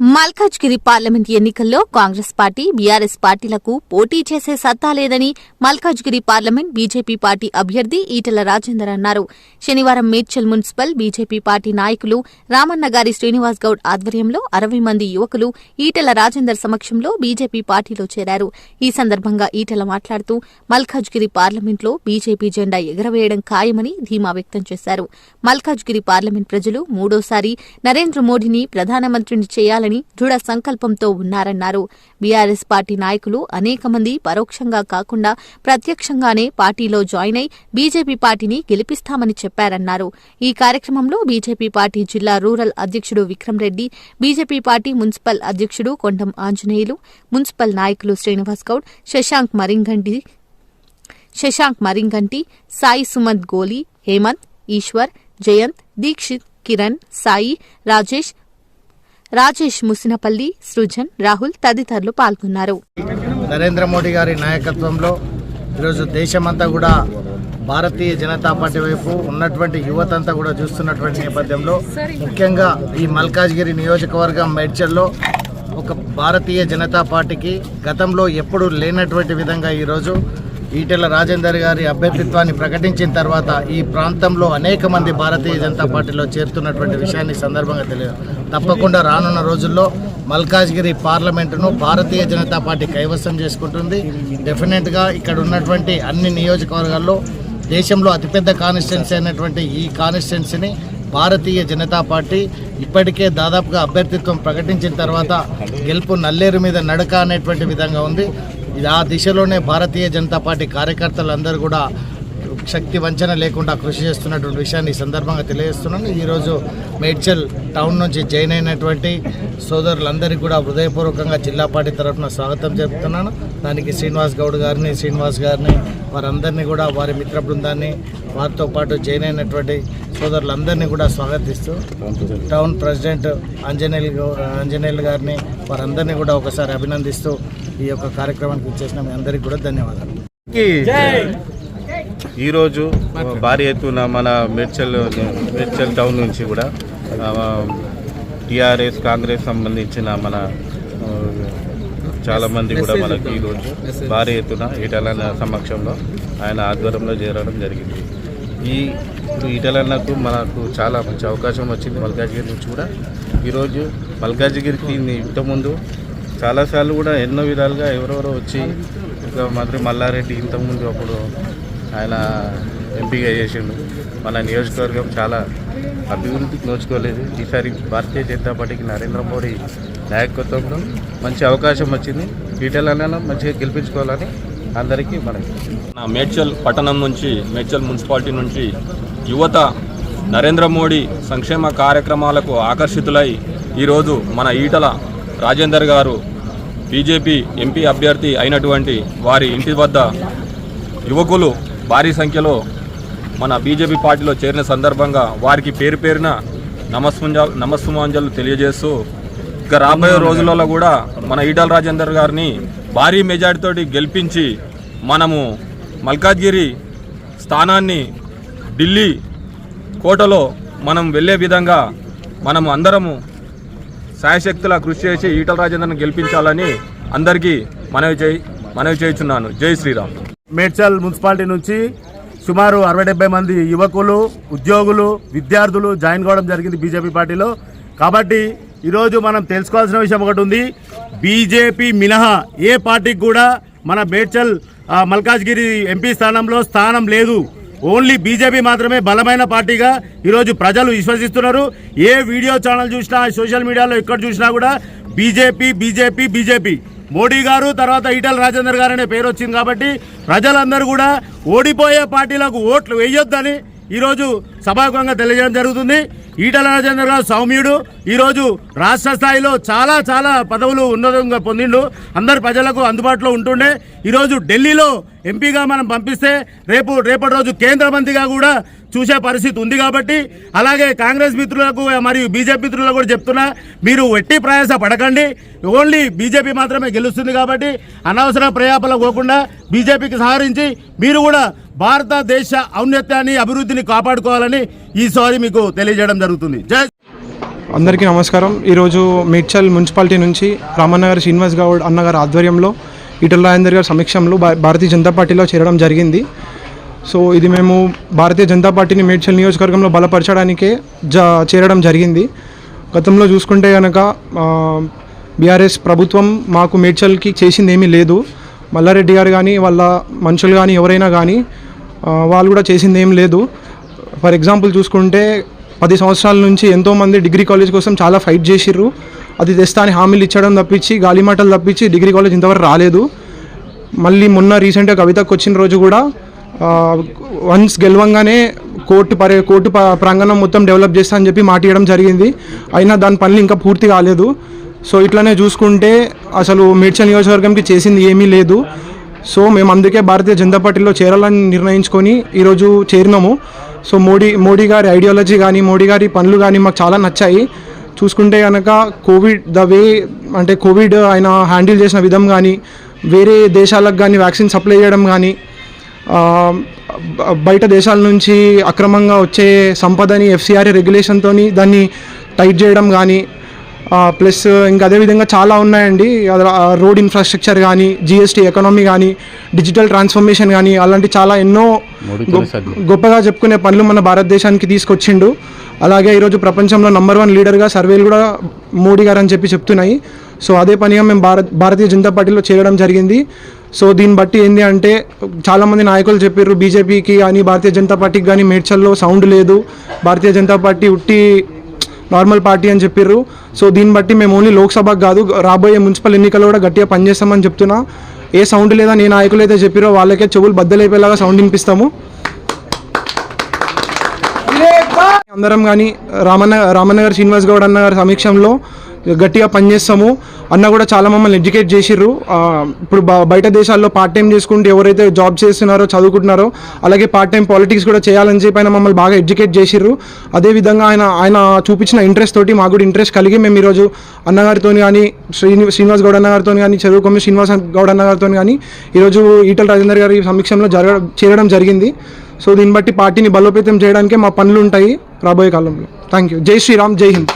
Malkajgiri parliament ఎన్నికల్లో Congress party BRS పార్టీలకు పోటీ చేసే సత్తా లేదని మల్కాజ్గిరి పార్లమెంట్ బీజేపీ పార్టీ అభ్యర్థి ఈటెల రాజేందర్ అన్నారు. శనివారం మేడ్చల్ మున్సిపల్ బీజేపీ పార్టీ నాయకులు రామన్నగారి శ్రీనివాస్ గౌడ్ ఆధ్వర్యంలో అరవై మంది యువకులు ఈటెల రాజేందర్ సమక్షంలో బీజేపీ పార్టీలో చేరారు. ఈ సందర్భంగా ఈటెల మాట్లాడుతూ మల్కాజ్గిరి పార్లమెంట్లో బీజేపీ జెండా ఎగరవేయడం ఖాయమని ధీమా వ్యక్తం చేశారు. మల్కాజ్గిరి పార్లమెంట్ ప్రజలు మూడోసారి నరేంద్ర మోడీని ప్రధానమంత్రిని చేయాలని దృఢ సంకల్పంతో ఉన్నారన్నారు. బీఆర్ఎస్ పార్టీ నాయకులు అనేక మంది పరోక్షంగా కాకుండా ప్రత్యక్షంగానే పార్టీలో జాయిన్ అయి బీజేపీ పార్టీని గెలిపిస్తామని చెప్పారన్నారు. ఈ కార్యక్రమంలో బీజేపీ పార్టీ జిల్లా రూరల్ అధ్యక్షుడు Vikram Reddy BJP party municipal అధ్యక్షుడు కొండం ఆంజనేయులు మున్సిపల్ నాయకులు శ్రీనివాస్ గౌడ్ శశాంక్ మరింగంటి శశాంక్ మరింగంటి సాయి సుమంత్ గోలీ హేమంత్ ఈశ్వర్ జయంత్ దీక్షిత్ కిరణ్ సాయి రాజేష్ రాజేష్ ముసినపల్లి సృజన్ రాహుల్ తదితరులు పాల్గొన్నారు. నరేంద్ర మోడీ గారి నాయకత్వంలో ఈరోజు దేశమంతా కూడా భారతీయ జనతా పార్టీ వైపు ఉన్నటువంటి యువత అంతా కూడా చూస్తున్నటువంటి నేపథ్యంలో ముఖ్యంగా ఈ మల్కాజ్గిరి నియోజకవర్గం మేడ్చల్లో ఒక భారతీయ జనతా పార్టీకి గతంలో ఎప్పుడు లేనటువంటి విధంగా ఈరోజు ఈటెల రాజేందర్ గారి అభ్యర్థిత్వాన్ని ప్రకటించిన తర్వాత ఈ ప్రాంతంలో అనేక మంది భారతీయ జనతా పార్టీలో చేరుతున్నటువంటి విషయాన్ని సందర్భంగా తెలియ తప్పకుండా రానున్న రోజుల్లో మల్కాజ్గిరి పార్లమెంటును భారతీయ జనతా పార్టీ కైవసం చేసుకుంటుంది. డెఫినెట్గా ఇక్కడ ఉన్నటువంటి అన్ని నియోజకవర్గాల్లో దేశంలో అతిపెద్ద కాన్స్టిట్యున్సీ అయినటువంటి ఈ కాన్స్టిట్యున్సీని భారతీయ జనతా పార్టీ ఇప్పటికే దాదాపుగా అభ్యర్థిత్వం ప్రకటించిన తర్వాత గెలుపు నల్లేరు మీద నడక అనేటువంటి విధంగా ఉంది. ఇది ఆ దిశలోనే భారతీయ జనతా పార్టీ కార్యకర్తలందరూ కూడా శక్తి వంచన లేకుండా కృషి చేస్తున్నటువంటి విషయాన్ని ఈ సందర్భంగా తెలియజేస్తున్నాను. ఈరోజు మేడ్చల్ టౌన్ నుంచి జాయిన్ అయినటువంటి సోదరులందరికీ కూడా హృదయపూర్వకంగా జిల్లా పార్టీ తరఫున స్వాగతం చెప్తున్నాను. దానికి శ్రీనివాస్ గౌడ్ గారిని శ్రీనివాస్ గారిని వారందరినీ కూడా వారి మిత్ర బృందాన్ని వారితో పాటు జాయిన్ అయినటువంటి సోదరులందరినీ కూడా స్వాగతిస్తూ టౌన్ ప్రెసిడెంట్ ఆంజనేయులు గౌ- ఆంజనేయులు గారిని వారందరినీ కూడా ఒకసారి అభినందిస్తూ ఈ యొక్క కార్యక్రమానికి ఇచ్చేసిన మీ అందరికీ కూడా ధన్యవాదాలు. ఈరోజు భారీ ఎత్తున మన మేడ్చల్ మేడ్చల్ టౌన్ నుంచి కూడా టీఆర్ఎస్ కాంగ్రెస్ సంబంధించిన మన ఆ, చాలా మంది కూడా మనకి ఈరోజు భారీ ఎత్తున ఈటలన్న సమక్షంలో ఆయన ఆధ్వర్యంలో చేరడం జరిగింది. ఈ ఇప్పుడు ఈటలన్నకు మనకు చాలా మంచి అవకాశం వచ్చింది మల్కాజ్గిరి నుంచి కూడా. ఈరోజు మల్కాజ్గిరికి ఇంతకుముందు చాలాసార్లు కూడా ఎన్నో విధాలుగా ఎవరెవరో వచ్చి ఇంకా మంత్రి మల్లారెడ్డి ఇంతకుముందు అప్పుడు ఆయన ఎంపీగా చేసిండు. మన నియోజకవర్గం చాలా అభివృద్ధికి నోచుకోలేదు. ఈసారి భారతీయ జనతా పార్టీకి నరేంద్ర మోడీ నాయకత్వంలో మంచి అవకాశం వచ్చింది. ఈటలైనా మంచిగా గెలిపించుకోవాలని అందరికీ మనకి నా మేడ్చల్ పట్టణం నుంచి మేడ్చల్ మున్సిపాలిటీ నుంచి యువత నరేంద్ర మోడీ సంక్షేమ కార్యక్రమాలకు ఆకర్షితులై ఈరోజు మన ఈటల రాజేందర్ గారు బీజేపీ ఎంపీ అభ్యర్థి అయినటువంటి వారి ఇంటి వద్ద యువకులు భారీ సంఖ్యలో మన బీజేపీ పార్టీలో చేరిన సందర్భంగా వారికి పేరు పేరున నమస్సుంజ నమస్సుమాంజలు తెలియజేస్తూ ఇక రాబోయే రోజులలో కూడా మన ఈటల రాజేందర్ గారిని భారీ మెజార్టీతోటి గెలిపించి మనము మల్కాజ్గిరి స్థానాన్ని ఢిల్లీ కోటలో మనం వెళ్ళే విధంగా మనము అందరము శాయశక్తుల కృషి చేసి ఈటల రాజేందర్ని గెలిపించాలని అందరికీ మనవి చేయి మనవి చేయుచున్నాను. జై శ్రీరామ్. మేడ్చల్ మున్సిపాలిటీ నుంచి సుమారు అరవై డెబ్బై మంది యువకులు ఉద్యోగులు విద్యార్థులు జాయిన్ కావడం జరిగింది బీజేపీ పార్టీలో. కాబట్టి ఈరోజు మనం తెలుసుకోవాల్సిన విషయం ఒకటి ఉంది. బీజేపీ మినహా ఏ పార్టీకి కూడా మన మేడ్చల్ మల్కాజ్గిరి ఎంపీ స్థానంలో స్థానం లేదు. ఓన్లీ బీజేపీ మాత్రమే బలమైన పార్టీగా ఈరోజు ప్రజలు విశ్వసిస్తున్నారు. ఏ వీడియో ఛానల్ చూసినా సోషల్ మీడియాలో ఎక్కడ చూసినా కూడా బీజేపీ బీజేపీ బీజేపీ. మోడీ గారు తర్వాత ఈటల రాజేందర్ గారు అనే పేరు వచ్చింది కాబట్టి ప్రజలందరూ కూడా ఓడిపోయే పార్టీలకు ఓట్లు వేయొద్దని ఈరోజు సభాముఖంగా తెలియజేయడం జరుగుతుంది. ఈటల రాజేంద్ర గారు సౌమ్యుడు. ఈరోజు రాష్ట్ర స్థాయిలో చాలా చాలా పదవులు ఉన్నతంగా పొందిండు. అందరు ప్రజలకు అందుబాటులో ఉంటుండే. ఈరోజు ఢిల్లీలో ఎంపీగా మనం పంపిస్తే రేపు రేపటి రోజు కేంద్ర మంత్రిగా కూడా చూసే పరిస్థితి ఉంది కాబట్టి అలాగే కాంగ్రెస్ మిత్రులకు మరియు బీజేపీ మిత్రులకు కూడా చెప్తున్నా మీరు ఎట్టి ప్రయాస పడకండి. ఓన్లీ బీజేపీ మాత్రమే గెలుస్తుంది కాబట్టి అనవసర ప్రయాపలు పోకుండా బీజేపీకి సహకరించి మీరు కూడా భారతదేశ ఔన్నత్యాన్ని అభివృద్ధిని కాపాడుకోవాలని ఈసారి మీకు తెలియజేయడం జరుగుతుంది. జై అందరికీ నమస్కారం. ఈరోజు మేడ్చల్ మున్సిపాలిటీ నుంచి రామన్నగారు శ్రీనివాస్ గౌడ్ అన్నగారి ఆధ్వర్యంలో ఈటల రాజేందర్ గారి సమక్షంలో భా- భారతీయ జనతా పార్టీలో చేరడం జరిగింది. సో ఇది మేము భారతీయ జనతా పార్టీని మేడ్చల్ నియోజకవర్గంలో బలపరచడానికే జా చేరడం జరిగింది. గతంలో చూసుకుంటే కనుక బీఆర్ఎస్ ప్రభుత్వం మాకు మేడ్చల్కి చేసింది ఏమీ లేదు. మల్లారెడ్డి గారు కానీ వాళ్ళ మనుషులు కానీ ఎవరైనా కానీ వాళ్ళు కూడా చేసింది ఏం లేదు. ఫర్ ఎగ్జాంపుల్ చూసుకుంటే పది సంవత్సరాల నుంచి ఎంతోమంది డిగ్రీ కాలేజ్ కోసం చాలా ఫైట్ చేసిర్రు. అది తెస్తా అని హామీలు ఇచ్చడం తప్పించి గాలిమాటలు తప్పించి డిగ్రీ కాలేజ్ ఇంతవరకు రాలేదు. మళ్ళీ మొన్న రీసెంట్గా కవితకు వచ్చిన రోజు కూడా వన్స్ గెలవంగానే కోర్టు పరే కోర్టు ప్రాంగణం మొత్తం డెవలప్ చేస్తా అని చెప్పి మాట ఇవ్వడం జరిగింది. అయినా దాని పనులు ఇంకా పూర్తి కాలేదు. సో ఇట్లానే చూసుకుంటే అసలు మేడ్చల్ నియోజకవర్గంకి చేసింది ఏమీ లేదు. సో మేము అందుకే భారతీయ జనతా పార్టీలో చేరాలని నిర్ణయించుకొని ఈరోజు చేరినాము. సో మోడీ మోడీ గారి ఐడియాలజీ కానీ మోడీ గారి పనులు కానీ మాకు చాలా నచ్చాయి. చూసుకుంటే కనుక కోవిడ్ ద వే అంటే కోవిడ్ ఆయన హ్యాండిల్ చేసిన విధం కానీ వేరే దేశాలకు కానీ వ్యాక్సిన్ సప్లై చేయడం కానీ బయట దేశాల నుంచి అక్రమంగా వచ్చే సంపదని ఎఫ్సిఆర్ రెగ్యులేషన్తో దాన్ని టైట్ చేయడం కానీ ప్లస్ ఇంకా అదేవిధంగా చాలా ఉన్నాయండి. రోడ్ ఇన్ఫ్రాస్ట్రక్చర్ కానీ జిఎస్టీ ఎకనామీ కానీ డిజిటల్ ట్రాన్స్ఫర్మేషన్ కానీ అలాంటి చాలా ఎన్నో గొప్ప- గొప్పగా చెప్పుకునే పనులు మన భారతదేశానికి తీసుకొచ్చిండు. అలాగే ఈరోజు ప్రపంచంలో నంబర్ వన్ లీడర్గా సర్వేలు కూడా మోడీ గారు అని చెప్పి చెప్తున్నాయి. సో అదే పనిగా మేము భారత్ భారతీయ జనతా పార్టీలో చేరడం జరిగింది. సో దీన్ని బట్టి ఏంటి అంటే చాలామంది నాయకులు చెప్పారు బీజేపీకి కానీ భారతీయ జనతా పార్టీకి కానీ మేడ్చల్లో సౌండ్ లేదు. భారతీయ జనతా పార్టీ ఉట్టి నార్మల్ పార్టీ అని చెప్పారు సో దీన్ని బట్టి మేము ఓన్లీ లోక్సభకు కాదు రాబోయే మున్సిపల్ ఎన్నికల్లో కూడా గట్టిగా పనిచేస్తామని చెప్తున్నా. ఏ సౌండ్ లేదా నేను నాయకులు అయితే చెప్పారో వాళ్ళకే చెవులు బద్దలైపోయేలాగా సౌండ్ వినిపిస్తాము. అందరం కానీ రామన్న రామన్న గారు శ్రీనివాస్ గౌడ్ అన్న గారి సమీక్షంలో గట్టిగా పనిచేస్తాము. అన్న కూడా చాలా మమ్మల్ని ఎడ్యుకేట్ చేసిర్రు. ఇప్పుడు బయట దేశాల్లో పార్ట్ టైం చేసుకుంటూ ఎవరైతే జాబ్ చేస్తున్నారో చదువుకుంటున్నారో అలాగే పార్ట్ టైం పాలిటిక్స్ కూడా చేయాలని చెప్పి ఆయన మమ్మల్ని బాగా ఎడ్యుకేట్ చేసిర్రు. అదేవిధంగా ఆయన ఆయన చూపించిన ఇంట్రెస్ట్ తోటి మాకు కూడా ఇంట్రెస్ట్ కలిగి మేము ఈరోజు అన్నగారితో కానీ శ్రీని శ్రీనివాస్ గౌడ్ అన్నగారితో కానీ చదువుకోమి శ్రీనివాస్ గౌడ్ అన్నగారితో కానీ ఈరోజు ఈటల రాజేందర్ గారి సమీక్షంలో జరగ చేరడం జరిగింది. సో దీన్ని బట్టి పార్టీని బలోపేతం చేయడానికే మా పనులు ఉంటాయి రాబోయే కాలంలో. థ్యాంక్ యూ జై శ్రీరామ్ జై హింద్.